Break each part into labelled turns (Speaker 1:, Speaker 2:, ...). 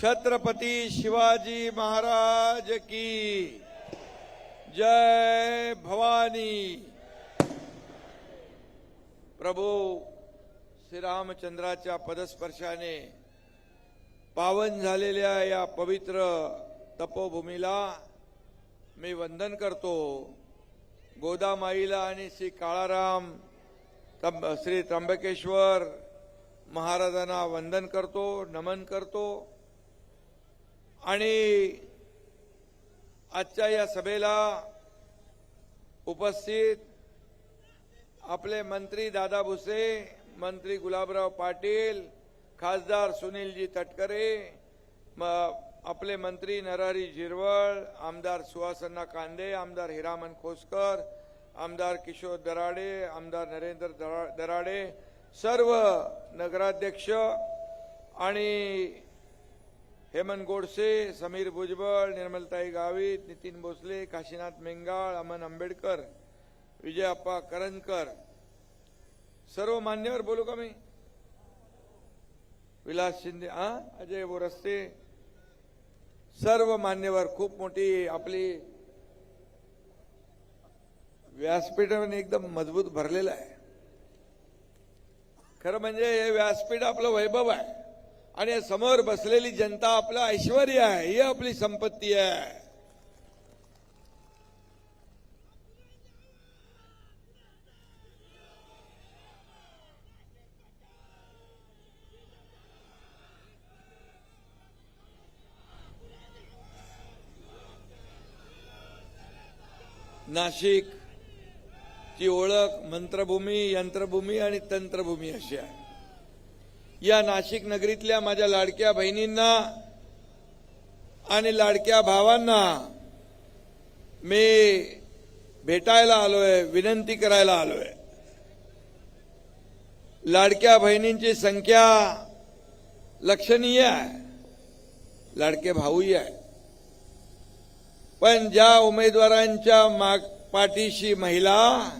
Speaker 1: छत्रपती शिवाजी महाराज की। जय भवानी। प्रभू श्रीरामचंद्राच्या पदस्पर्शाने पावन झालेल्या या पवित्र तपोभूमीला मी वंदन करतो. गोदामाईला आणि श्री काळाराम तंब श्री त्र्यंबकेश्वर महाराजांना वंदन करतो नमन करतो. आणि आजच्या या सभेला उपस्थित आपले मंत्री दादा भुसे मंत्री गुलाबराव पाटील खासदार सुनीलजी तटकरे आपले मंत्री नरहरी झिरवळ आमदार सुहासन्ना कांदे आमदार हिरामन खोसकर आमदार किशोर दराडे आमदार नरेंद्र दरा- दराडे सर्व नगराध्यक्ष आणि हेमंत गोडसे समीर भुजबळ निर्मलताई गावित नितीन भोसले काशीनाथ मेंगाळ अमन आंबेडकर विजयाप्पा करंजकर. सर्व मान्यवर बोलू का मी? विलास शिंदे हा अजय बोरस्ते. सर्व मान्यवर खूप मोठी आपली व्यासपीठाने एकदम मजबूत भरलेलं आहे. खरं म्हणजे हे व्यासपीठ आपलं वैभव आहे. आणि समोर बसलेली जनता आपलं ऐश्वर आहे ही आपली संपत्ती आहे. नाशिक ची ओळख मंत्रभूमी यंत्रभूमी आणि तंत्रभूमी अशी आहे. या नाशिक नगरीतल्या माझ्या लाडक्या बहिणींना आणि लाडक्या भावांना मी भेटायला आलोय विनंती करायला आलोय. लाडक्या बहिणींची संख्या लक्षणीय आहे. लाडके भाऊही आहे. पण ज्या उमेदवारांच्या माग पाठीशी महिला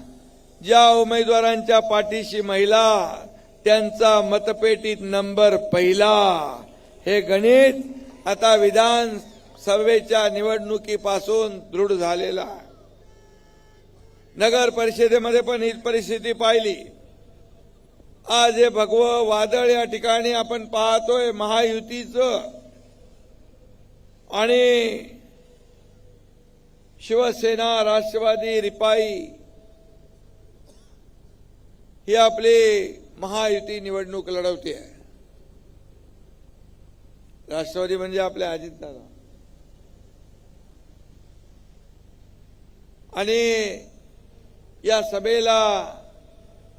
Speaker 1: ज्या उमेदवारांच्या पाठीशी महिला त्यांचा मतपेटीत नंबर पहिला. हे गणित आता विधान सभेच्या निवडणुकीपासून दृढ झालेला नगर परिषदेमध्ये पण ही परिस्थिती पाहिली. आज हे भगवं वादळ या ठिकाणी आपण पाहतोय महायुतीचं. आणि शिवसेना राष्ट्रवादी रिपाई ही आपली महायुती निवडणूक लढवते. आहे राष्ट्रवादी म्हणजे आपले अजितदादा आणि या सभेला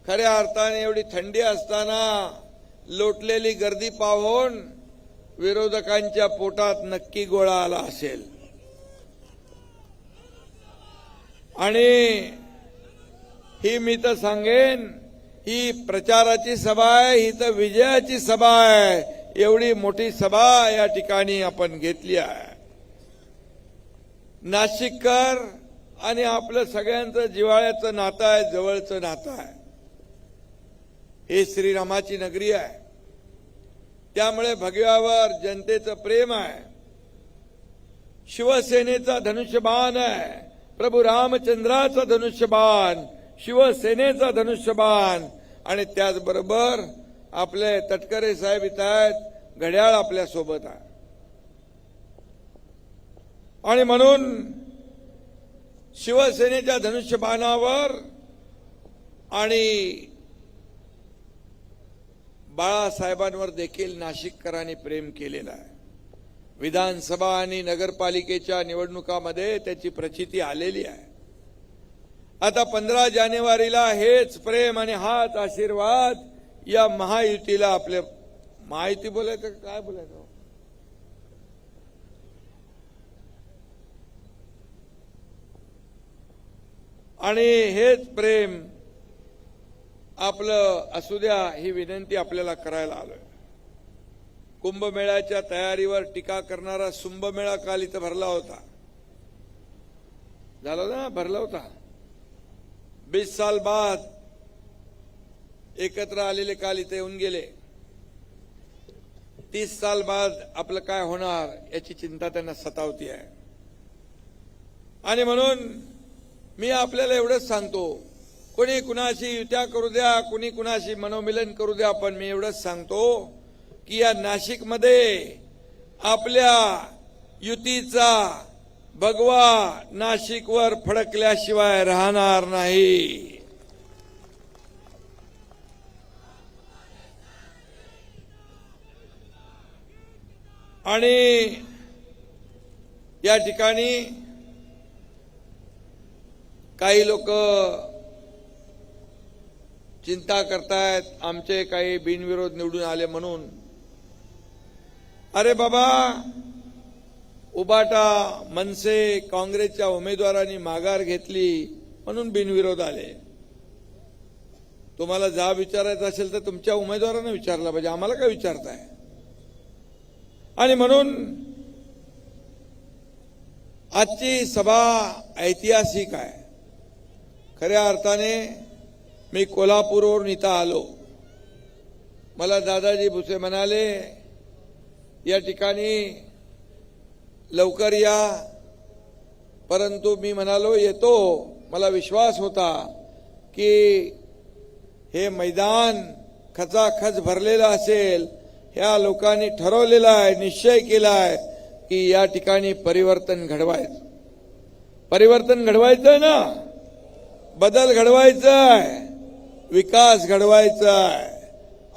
Speaker 1: खऱ्या अर्थाने एवढी थंडी असताना लोटलेली गर्दी पाहून विरोधकांच्या पोटात नक्की गोळा आला असेल. आणि ही मी तर सांगेन ही प्रचाराची सभा आहे ही तर विजयाची सभा आहे. एवढी मोठी सभा या ठिकाणी आपण घेतली आहे. नाशिककर आणि आपलं सगळ्यांचं जिव्हाळ्याचं नातं आहे जवळचं नातं आहे. हे श्रीरामाची नगरी आहे. त्यामुळे भगव्यावर जनतेचं प्रेम आहे. शिवसेनेचा धनुष्यबाण आहे. प्रभू रामचंद्राचा धनुष्यबाण. शिवसेनेचा धनुष्यबाण. आणि त्याचबरोबर आपले तटकरे साहेब इथं आहेत घड्याळ आपल्यासोबत आहे. आणि म्हणून शिवसेनेच्या धनुष्यबाणावर आणि बाळासाहेबांवर देखील नाशिककरांनी प्रेम केलेला आहे. विधानसभा आणि नगरपालिकेच्या निवडणुकामध्ये त्याची प्रचिती आलेली आहे. आता पंधरा जानेवारीला हेच प्रेम आणि हाच आशीर्वाद या महायुतीला आपल्या महायुती बोलायचं का? काय बोलायचं? आणि हेच प्रेम आपलं असू द्या ही विनंती आपल्याला करायला आलोय. कुंभमेळ्याच्या तयारीवर टीका करणारा सुंभमेळा काल इथं भरला होता. झाला ना? भरला होता. बीस साल बाद एकत्र आलेले काल इथे येऊन गेले. तीस साल बाद आपलं काय होणार याची चिंता त्यांना सतावती आहे. आणि म्हणून मी आपल्याला एवढंच सांगतो कोणी कुणाशी युत्या करू द्या कोणी कुणाशी मनोमिलन करू द्या पण मी एवढंच सांगतो की या नाशिकमध्ये आपल्या युतीचा भगवा नाशिकवर फडकल्याशिवाय राहणार नाही. आणि या ठिकाणी काही लोक चिंता करतायत. आमचे काही बिनविरोध निवडून आले म्हणून. अरे बाबा उबाटा मनसे काँग्रेसच्या उमेदवारांनी माघार घेतली म्हणून बिनविरोध आले. तुम्हाला जा विचारायचं असेल तर तुमच्या उमेदवारांना विचारला पाहिजे. आम्हाला काय विचारताय? आणि म्हणून आजची सभा ऐतिहासिक आहे. खऱ्या अर्थाने मी कोल्हापूरवरून इथं आलो. मला दादाजी भुसे म्हणाले या ठिकाणी लवकर या. परंतु मी म्हणालो येतो. मला विश्वास होता की हे मैदान खचाखच भरलेलं असेल. ह्या लोकांनी ठरवलेलं आहे निश्चय केला आहे की या ठिकाणी परिवर्तन घडवायचं. परिवर्तन घडवायचं आहे ना? बदल घडवायचा आहे विकास घडवायचा आहे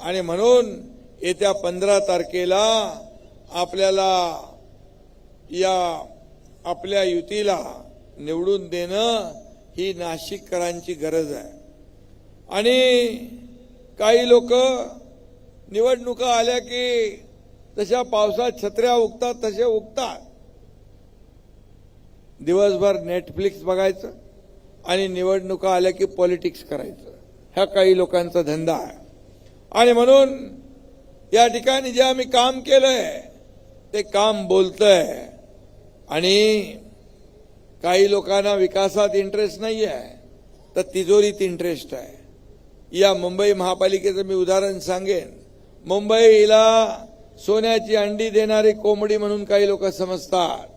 Speaker 1: आणि म्हणून येत्या पंधरा तारखेला आपल्याला या आपल्या युतीला निवडून देणं ही नाशिककरांची गरज आहे. आणि काही लोक निवडणुका आल्या की जशा पावसात छत्र्या उगतात तसे उगतात. दिवसभर नेटफ्लिक्स बघायचं आणि निवडणुका आल्या की पॉलिटिक्स करायचं. ह्या काही लोकांचा धंदा आहे. आणि म्हणून या ठिकाणी जे आम्ही काम केलंय ते काम बोलतंय. आणि काही लोकांना विकासात इंटरेस्ट नाही आहे तर तिजोरीत इंटरेस्ट आहे. या मुंबई महापालिकेचं मी उदाहरण सांगेन. मुंबईला सोन्याची अंडी देणारी कोंबडी म्हणून काही लोक समजतात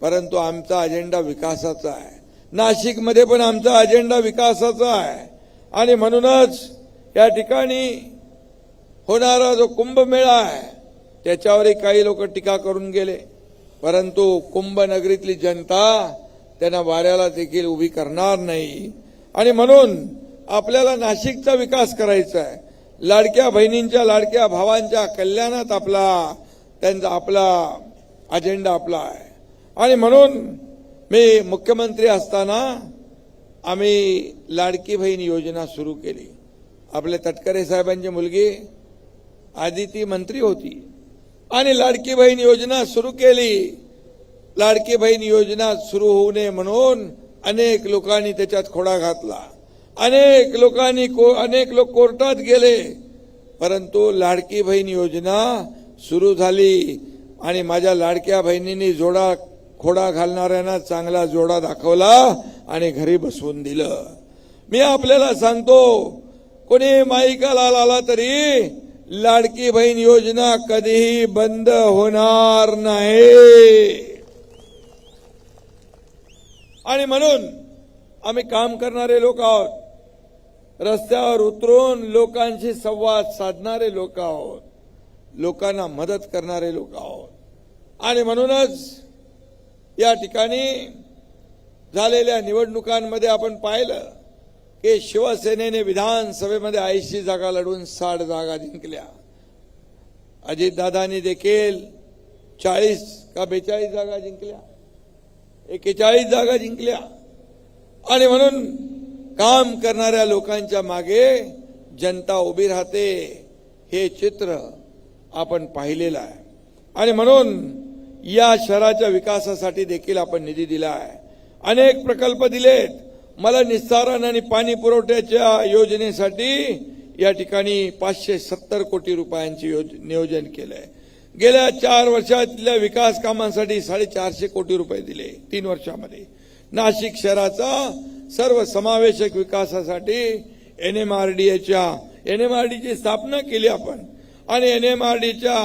Speaker 1: परंतु आमचा अजेंडा विकासाचा आहे. नाशिकमध्ये पण आमचा अजेंडा विकासाचा आहे. आणि म्हणूनच या ठिकाणी होणारा जो कुंभमेळा आहे त्याच्यावरही काही लोक टीका करून गेले. परंतु कुंभनगरीतली जनता त्यांना वाऱ्याला देखील उभी करणार नाही. आणि म्हणून आपल्याला नाशिकचा विकास करायचा आहे. लाडक्या बहिणींच्या लाडक्या भावांच्या कल्याणात आपला त्यांचा आपला अजेंडा आपला आहे. आणि म्हणून मी मुख्यमंत्री असताना आम्ही लाडकी बहीण योजना सुरू केली. आपले तटकरे साहेबांची मुलगी आदिती मंत्री होती. आणि लाडकी बहीण योजना सुरू केली. लाडकी बहीण योजना सुरू होऊ नये म्हणून अनेक लोकांनी त्याच्यात खोडा घातला. अनेक लोकांनी को अनेक लोक कोर्टात गेले. परंतु लाडकी बहीण योजना सुरू झाली आणि माझ्या लाडक्या बहिणींनी जोडा खोडा घालणाऱ्यांना चांगला जोडा दाखवला आणि घरी बसवून दिलं. मी आपल्याला सांगतो कोणी माईकाला आला तरी लाडकी बहीण योजना कधीही बंद होणार नाही. आणि म्हणून आम्ही काम करणारे लोक आहोत. रस्त्यावर उतरून लोकांशी संवाद साधणारे लोक आहोत. लोकांना मदत करणारे लोक आहोत. आणि म्हणूनच या ठिकाणी झालेल्या निवडणुकांमध्ये आपण पाहिलं की शिवसेनेने विधानसभेमध्ये ऐंशी जागा लढवून साठ जागा जिंकल्या. अजितदादांनी देखील चाळीस का बेचाळीस जागा जिंकल्या. एकेचाळीस जागा जिंकल्या. आणि म्हणून काम करणाऱ्या लोकांच्या मागे जनता उभी राहते हे चित्र आपण पाहिलेलं आहे. आणि म्हणून या शहराच्या विकासासाठी देखील आपण निधी दिला आहे. अनेक प्रकल्प दिलेत. मला निस्तारण आणि पाणी पुरवठ्याच्या योजनेसाठी या ठिकाणी पाचशे सत्तर कोटी रुपयांचे योज- नियोजन आहे गेल्या चार वर्षातल्या विकास कामांसाठी साडेचारशे कोटी रुपये दिले तीन वर्षामध्ये. नाशिक शहराचा सर्व समावेशक विकासासाठी एन एम आर डी एच्या एन एम आर डीची स्थापना केली आपण. आणि एन एम आर डीच्या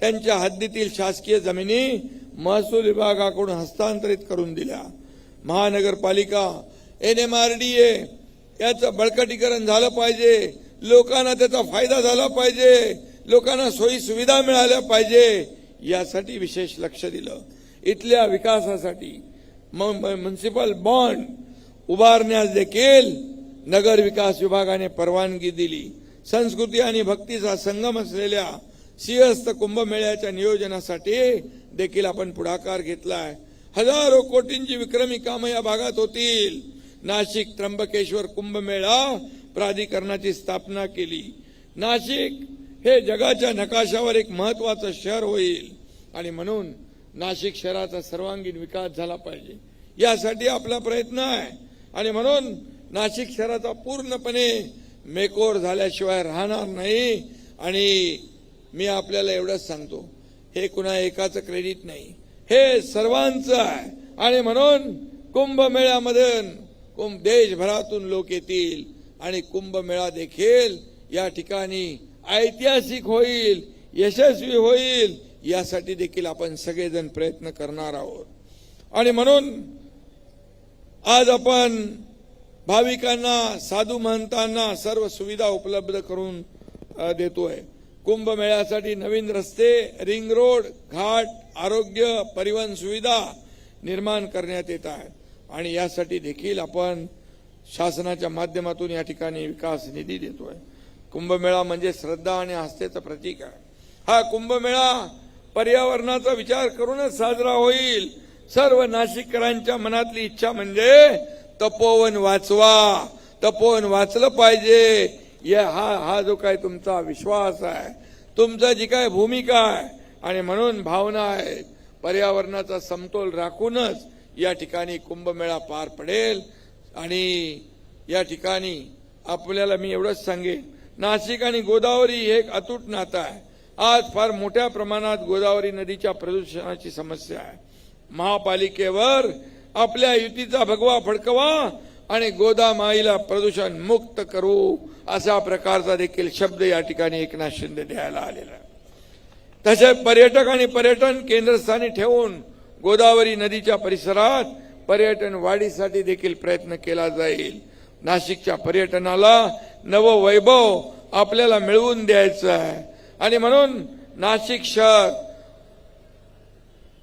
Speaker 1: त्यांच्या हद्दीतील शासकीय जमिनी महसूल विभागाकडून हस्तांतरित करून दिल्या. महानगरपालिका N M R D A याचं बळकटीकरण झालं पाहिजे. लोकांना त्याचा फायदा झाला पाहिजे. लोकांना सोयी सुविधा मिळाल्या पाहिजे. यासाठी विशेष लक्ष दिलं. इथल्या विकासासाठी म्युन्सिपल बॉन्ड उभारण्यास देखील नगर विकास विभागाने परवानगी दिली. संस्कृती आणि भक्तीचा संगम असलेल्या सिंहस्थ कुंभमेळ्याच्या नियोजनासाठी देखील आपण पुढाकार घेतलाय. हजारो कोटींची विक्रमी कामं या भागात होतील. नाशिक त्र्यंबकेश्वर कुंभमेळा प्राधिकरणाची स्थापना केली. नाशिक हे जगाच्या नकाशावर एक महत्वाचं शहर होईल आणि म्हणून नाशिक शहराचा सर्वांगीण विकास झाला पाहिजे. यासाठी आपला प्रयत्न आहे. आणि म्हणून नाशिक शहराचा पूर्णपणे मेकोर झाल्याशिवाय राहणार नाही. आणि मी आपल्याला एवढंच सांगतो हे कुणा एकाचं क्रेडिट नाही. हे सर्वांचं आहे. आणि म्हणून कुंभमेळ्यामधून कुंभ देशभरातून लोक येतील आणि कुंभमेळा देखील या ठिकाणी ऐतिहासिक होईल यशस्वी होईल यासाठी देखील आपण सगळेजण प्रयत्न करणार आहोत. आणि म्हणून आज आपण भाविकांना साधू महंतांना सर्व सुविधा उपलब्ध करून देतोय. कुंभमेळ्यासाठी नवीन रस्ते रिंग रोड घाट आरोग्य परिवहन सुविधा निर्माण करण्यात येत आहे आणि यासाठी देखील आपण शासनाच्या माध्यमातून या ठिकाणी विकास निधी देतोय. कुंभमेळा म्हणजे श्रद्धा आणि आस्थेचं प्रतीक आहे. हा कुंभमेळा पर्यावरणाचा विचार करूनच साजरा होईल. सर्व नाशिककरांच्या मनातली इच्छा म्हणजे तपोवन वाचवा. तपोवन वाचलं पाहिजे. या हा हा जो काय तुमचा विश्वास आहे तुमचा जी काय भूमिका आहे आणि म्हणून भावना आहेत पर्यावरणाचा समतोल राखूनच या ठिकाणी कुंभमेळा पार पडेल आणि या ठिकाणी आपल्याला मी एवढंच सांगेन. नाशिक आणि गोदावरी हे एक अतूट नातं आहे. आज फार मोठ्या प्रमाणात गोदावरी नदीच्या प्रदूषणाची समस्या आहे. महापालिकेवर आपल्या युतीचा भगवा फडकवा आणि गोदामाईला प्रदूषण मुक्त करू अशा प्रकारचा देखील शब्द या ठिकाणी एकनाथ शिंदे द्यायला आलेला तसे पर्यटक आणि पर्यटन केंद्रस्थानी ठेवून गोदावरी नदीच्या परिसरात पर्यटन वाढीसाठी देखील प्रयत्न केला जाईल. नाशिकच्या पर्यटनाला नवं वैभव आपल्याला मिळवून द्यायचं आहे. आणि म्हणून नाशिक शहर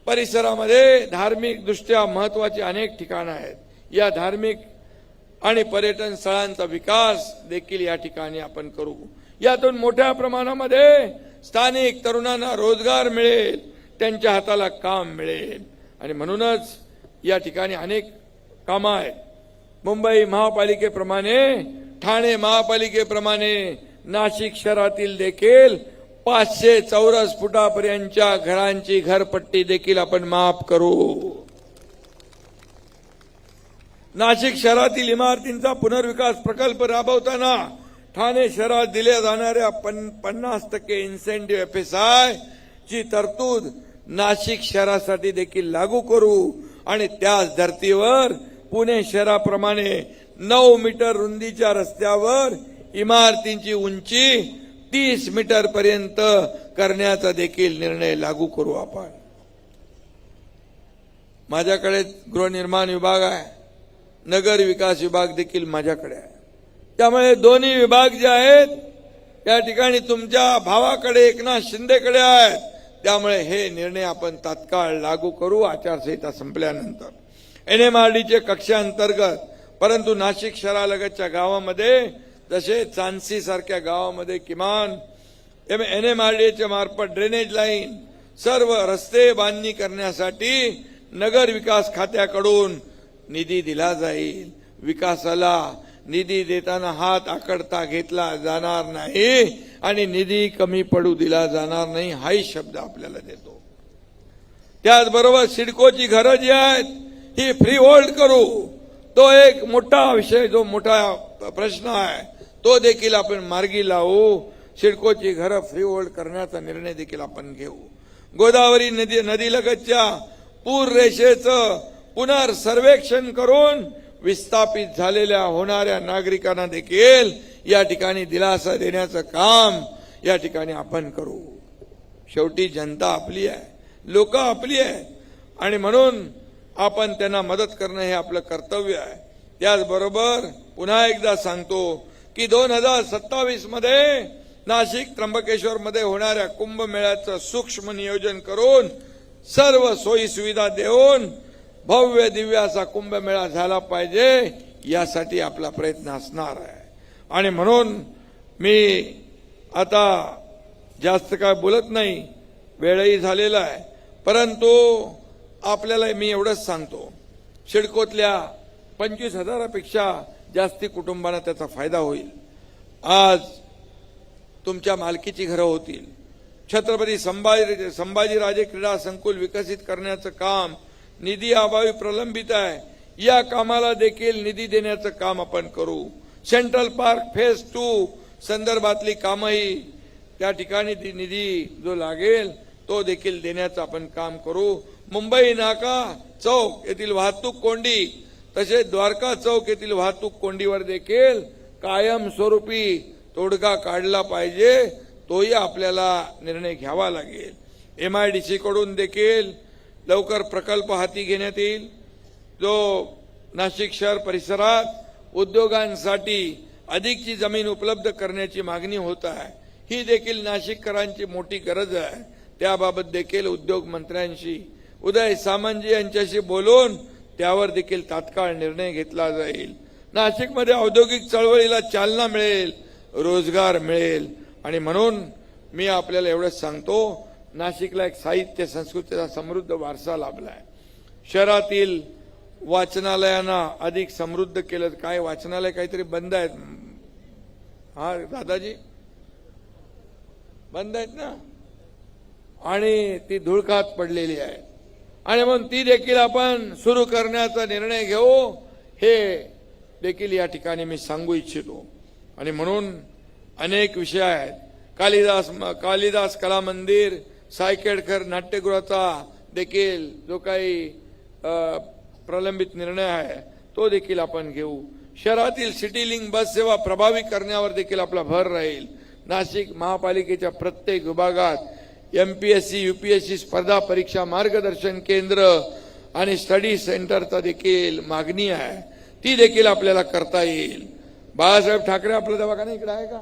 Speaker 1: परिसरामध्ये धार्मिकदृष्ट्या महत्वाची अनेक ठिकाणं आहेत. या धार्मिक आणि पर्यटन स्थळांचा विकास देखील या ठिकाणी आपण करू. यातून मोठ्या प्रमाणामध्ये स्थानिक तरुणांना रोजगार मिळेल. त्यांच्या हाताला काम मिळेल. आणि म्हणूनच या ठिकाणी अनेक कामं आहेत. मुंबई महापालिकेप्रमाणे ठाणे महापालिकेप्रमाणे नाशिक शहरातील देखील पाचशे चौरस फुटापर्यंतच्या घरांची घरपट्टी देखील आपण माफ करू. नाशिक शहरातील इमारतींचा पुनर्विकास प्रकल्प राबवताना ठाणे शहरात दिल्या जाणाऱ्या पन- पन्नास टक्के इन्सेंटिव्ह एफ एस आय ची तरतूद नाशिक शहरासाठी देखील लागू करू आणि त्याच धर्तीवर पुणे शहराप्रमाणे नऊ मीटर रुंदीच्या रस्त्यावर इमारतींची उंची तीस मीटर पर्यंत करण्याचा देखील निर्णय लागू करू आपण. माझ्याकडे गृहनिर्माण विभाग आहे. नगर विकास विभाग देखील माझ्याकडे आहे. त्यामुळे दोन्ही विभाग जे आहेत त्या ठिकाणी तुमच्या भावाकडे एकनाथ शिंदेकडे आहेत. त्यामुळे हे निर्णय आपण तात्काळ लागू करू आचारसंहिता संपल्यानंतर. एन एम आर डीचे कक्षांतर्गत परंतु नाशिक शहरालगतच्या गावामध्ये जसे चांसी सारख्या गावामध्ये किमान एन एम आर डीच्या मार्फत ड्रेनेज लाईन सर्व रस्ते बांधणी करण्यासाठी नगर विकास खात्याकडून निधी दिला जाईल. विकासाला निधी देताना हात आकडता घेतला जाणार नाही आणि निधी कमी पडू दिला जाणार नाही हाही शब्द आपल्याला देतो. त्याचबरोबर सिडकोची घरं जी आहेत ही फ्री होल्ड करू. तो एक मोठा विषय जो मोठा प्रश्न आहे तो देखील आपण मार्गी लावू. सिडकोची घरं फ्री होल्ड करण्याचा निर्णय देखील आपण घेऊ. गोदावरी नदी नदीलगतच्या पूर रेषेचं पुनर्सर्वेक्षण करून विस्थापित झालेल्या होणाऱ्या नागरिकांना देखील या ठिकाणी दिलासा देण्याचं काम या ठिकाणी आपण करू. शेवटी जनता आपली आहे लोक आपली आहेत. आणि म्हणून आपण त्यांना मदत करणं हे आपलं कर्तव्य आहे. त्याचबरोबर पुन्हा एकदा सांगतो की दोन हजार सत्तावीसमध्ये नाशिक त्र्यंबकेश्वरमध्ये होणाऱ्या कुंभमेळ्याचं सूक्ष्म नियोजन करून सर्व सोयी सुविधा देऊन भव्य दिव्य असा कुंभमेळा झाला पाहिजे यासाठी आपला प्रयत्न असणार आहे. आणि म्हणून मी आता जास्त काय बोलत नाही वेळही झालेला आहे. परंतु आपल्याला मी एवढंच सांगतो शिडकोतल्या पंचवीस हजारापेक्षा जास्ती कुटुंबांना त्याचा फायदा होईल. आज तुमच्या मालकीची घरं होतील. छत्रपती संभाजी संभाजीराजे क्रीडा संकुल विकसित करण्याचं काम निधी अभावी प्रलंबित आहे. या कामाला देखील निधी देण्याचं काम आपण करू. सेंट्रल पार्क फेज टू संदर्भातली कामही त्या ठिकाणी ती निधी जो लागेल तो देखील देण्याचं आपण काम करू. मुंबई नाका चौक येथील वाहतूक कोंडी तसेच द्वारका चौक येथील वाहतूक कोंडीवर देखील कायमस्वरूपी तोडगा काढला पाहिजे तोही आपल्याला निर्णय घ्यावा लागेल. एम आय डी सी कडून देखील लवकर प्रकल्प हाती घेण्यात येईल. जो नाशिक शहर परिसरात उद्योगांसाठी अधिकची जमीन उपलब्ध करण्याची मागणी होत आहे. ही देखील नाशिककरांची मोठी गरज आहे. त्याबाबत देखील उद्योग मंत्र्यांशी उदय सामंतजी यांच्याशी बोलून त्यावर देखील तात्काळ निर्णय घेतला जाईल. नाशिकमध्ये औद्योगिक चळवळीला चालना मिळेल रोजगार मिळेल. आणि म्हणून मी आपल्याला एवढंच सांगतो नाशिकला एक साहित्य संस्कृतीचा समृद्ध वारसा लाभलाय. शहरातील वाचनालयांना अधिक समृद्ध केलं. काय वाचनालय काहीतरी बंद आहेत? हा दादाजी? बंद आहेत ना? आणि ती धुळकात पडलेली आहे. आणि मग ती देखील आपण सुरू करण्याचा निर्णय घेऊ. हे देखील या ठिकाणी मी सांगू इच्छितो. आणि म्हणून अनेक विषय आहेत. कालिदास कालिदास कला मंदिर सायकेडकर नाट्यगृहाचा देखील जो काही प्रलंबित निर्णय आहे तो देखील आपण घेऊ. शहरातील सिटी लिंक बस सेवा प्रभावी करण्यावर देखील आपला भर राहील. नाशिक महापालिकेच्या प्रत्येक विभागात M P S C U P S C स्पर्धा परीक्षा मार्गदर्शन केंद्र आणि स्टडी सेंटरचा देखील मागणी आहे. ती देखील आपल्याला करता येईल. बाळासाहेब ठाकरे आपला दवाखाना इकडे आहे का?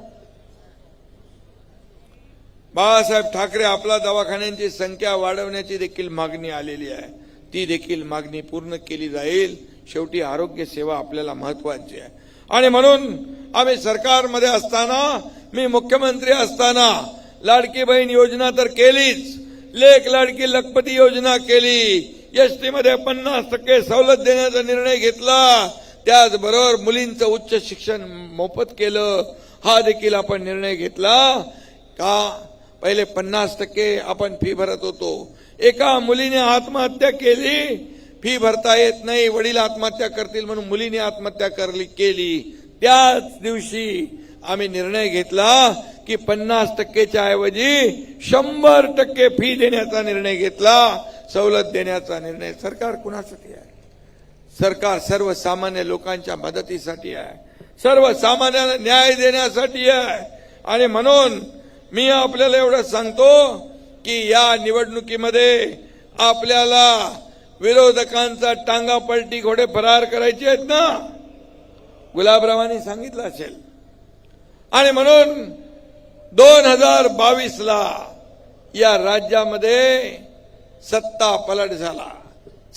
Speaker 1: बाळासाहेब ठाकरे आपला दवाखान्यांची संख्या वाढवण्याची देखील मागणी आलेली आहे. ती देखील मागणी पूर्ण केली जाईल. शेवटी आरोग्य सेवा आपल्याला महत्वाची आहे. आणि म्हणून आम्ही सरकारमध्ये असताना मी मुख्यमंत्री असताना लाडकी बहीण योजना तर केलीच. लेख लाडकी लखपती योजना केली. एसटी मध्ये पन्नास टक्के सवलत देण्याचा निर्णय घेतला. त्याचबरोबर मुलींचं उच्च शिक्षण मोफत केलं. हा देखील आपण निर्णय घेतला. का? पहिले पन्नास टक्के आपण फी भरत होतो. एका मुलीने आत्महत्या केली फी भरता येत नाही वडील आत्महत्या करतील म्हणून मुलीने आत्महत्या करली केली. त्याच दिवशी आम्ही निर्णय घेतला की पन्नास टक्केच्या ऐवजी शंभर टक्के फी देण्याचा निर्णय घेतला. सवलत देण्याचा निर्णय सरकार कुणासाठी आहे? सरकार सर्वसामान्य लोकांच्या मदतीसाठी आहे. सर्वसामान्यांना न्याय देण्यासाठी आहे. आणि म्हणून मी आपल्याला एवढं सांगतो की या निवडणुकीमध्ये आपल्याला विरोधकांचा टांगा पलटी घोडे फरार करायचे आहेत ना? गुलाबरावांनी सांगितलं असेल. आणि म्हणून दोन हजार बावीसला या राज्यामध्ये सत्ता पलट झाला.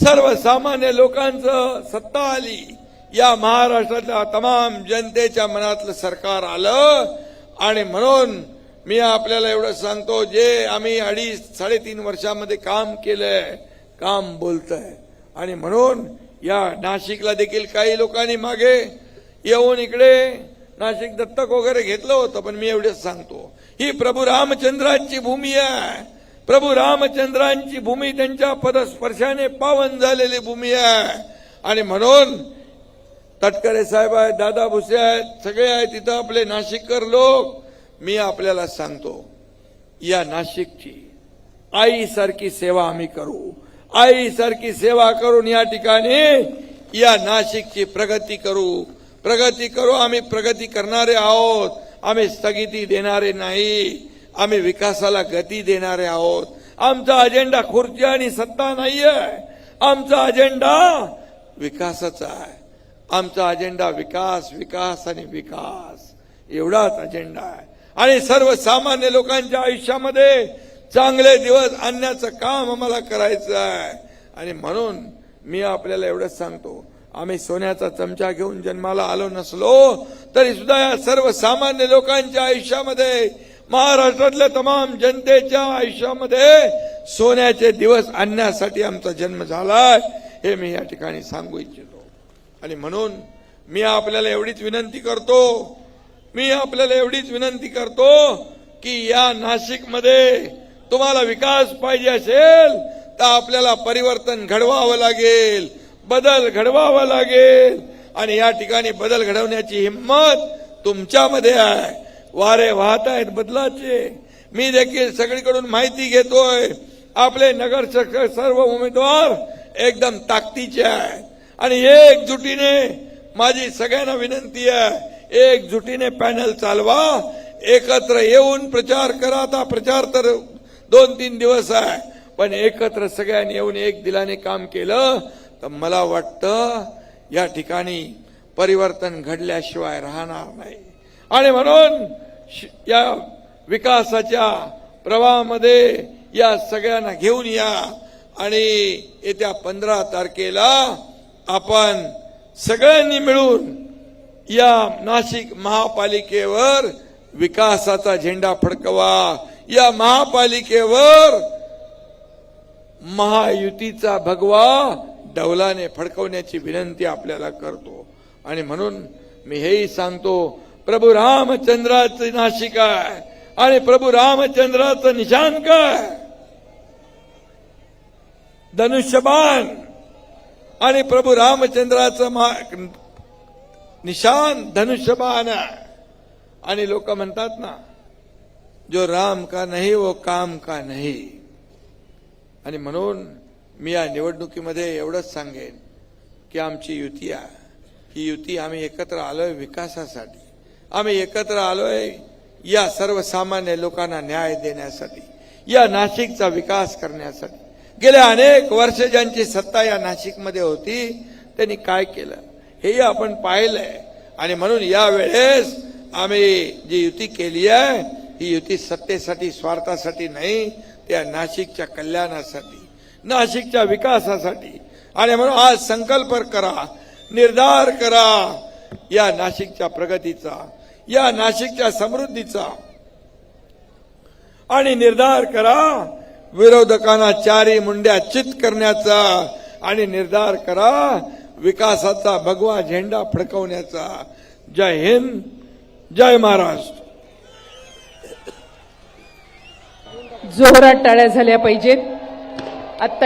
Speaker 1: सर्वसामान्य लोकांचं सत्ता आली. या महाराष्ट्रातल्या तमाम जनतेच्या मनातलं सरकार आलं. आणि म्हणून मी आपल्याला एवढं सांगतो जे आम्ही अडीच साडेतीन वर्षामध्ये काम केलंय काम बोलतंय. आणि म्हणून या नाशिकला देखील काही लोकांनी मागे येऊन इकडे नाशिक दत्तक वगैरे घेतलं होतं पण मी एवढेच सांगतो. ही प्रभू रामचंद्रांची भूमी आहे. प्रभू रामचंद्रांची भूमी त्यांच्या पदस्पर्शाने पावन झालेली भूमी आहे. आणि म्हणून तटकरे साहेब आहेत दादा भुसे आहेत सगळे आहेत तिथं आपले नाशिककर लोक. मी आपल्याला सांगतो या नाशिकची आईसारखी सेवा आम्ही करू. आईसारखी सेवा करून या ठिकाणी या नाशिकची प्रगती करू. प्रगती करू आम्ही प्रगती करणारे आहोत. आम्ही स्थगिती देणारे नाही. आम्ही विकासाला गती देणारे आहोत. आमचा अजेंडा खुर्ची आणि सत्ता नाहीये. आमचा अजेंडा विकासाचा आहे. आमचा अजेंडा विकास विकास आणि विकास. एवढाच अजेंडा आहे. आणि सर्वसामान्य लोकांच्या आयुष्यामध्ये चांगले दिवस आणण्याचं काम आम्हाला करायचं आहे. आणि म्हणून मी आपल्याला एवढंच सांगतो आम्ही सोन्याचा चमचा घेऊन जन्माला आलो नसलो तरी सुद्धा या सर्वसामान्य लोकांच्या आयुष्यामध्ये महाराष्ट्रातल्या तमाम जनतेच्या आयुष्यामध्ये सोन्याचे दिवस आणण्यासाठी आमचा जन्म झालाय हे मी या ठिकाणी सांगू इच्छितो. आणि म्हणून मी आपल्याला एवढीच विनंती करतो मी आपल्याला एवढीच विनंती करतो की या नाशिकमध्ये तुम्हाला विकास पाहिजे असेल तर आपल्याला परिवर्तन घडवावं लागेल बदल घडवावा लागेल. आणि या ठिकाणी बदल घडवण्याची हिंमत तुमच्यामध्ये आहे. वारे वाहत आहेत बदलाचे. मी देखील सगळीकडून माहिती घेतोय आपले नगरसेवक सर्व उमेदवार एकदम ताकदीचे आहेत. आणि एकजुटीने माझी सगळ्यांना विनंती आहे एकजुटीने पॅनल चालवा एकत्र येऊन प्रचार करा. आता प्रचार तर दोन तीन दिवस आहे पण एकत्र सगळ्यांनी येऊन एक दिलाने काम केलं तर मला वाटतं या ठिकाणी परिवर्तन घडल्याशिवाय राहणार नाही. आणि म्हणून श- या विकासाच्या प्रवाहामध्ये या सगळ्यांना घेऊन या. आणि येत्या पंधरा तारखेला आपण सगळ्यांनी मिळून या नाशिक महापालिकेवर विकासाचा झेंडा फडकवा. या महापालिकेवर महायुतीचा भगवा डौलाने फडकवण्याची विनंती आपल्याला करतो. आणि म्हणून मी हेही सांगतो प्रभू रामचंद्राचं नाशिक आहे आणि प्रभू रामचंद्राचं निशान काय? धनुष्यबाण आणि प्रभू रामचंद्राचं निशान धनुष्यबाण आणि लोक म्हणतात ना जो राम का नाही वो काम का नाही। आणि म्हणून मी या निवडणुकीमध्ये एवढंच सांगेन की आमची युती आहे. ही युती आम्ही एकत्र आलोय विकासासाठी. आम्ही एकत्र आलोय या सर्वसामान्य लोकांना न्याय देण्यासाठी या नाशिकचा विकास करण्यासाठी. गेल्या अनेक वर्ष ज्यांची सत्ता या नाशिकमध्ये होती त्यांनी काय केलं? हेही आपण पाहिलंय. आणि म्हणून या वेळेस आम्ही जी युती केली आहे ही युती सत्तेसाठी स्वार्थासाठी नाही त्या नाशिकच्या कल्याणासाठी नाशिकच्या विकासासाठी. आणि म्हणून आज संकल्प करा निर्धार करा या नाशिकच्या प्रगतीचा या नाशिकच्या समृद्धीचा. आणि निर्धार करा विरोधकांना चारी मुंड्या चित करण्याचा. आणि निर्धार करा विकासाचा भगवा झेंडा फडकवण्याचा. जय हिंद जय महाराष्ट्र.
Speaker 2: जोरात टाळ्या झाल्या पाहिजेत. आता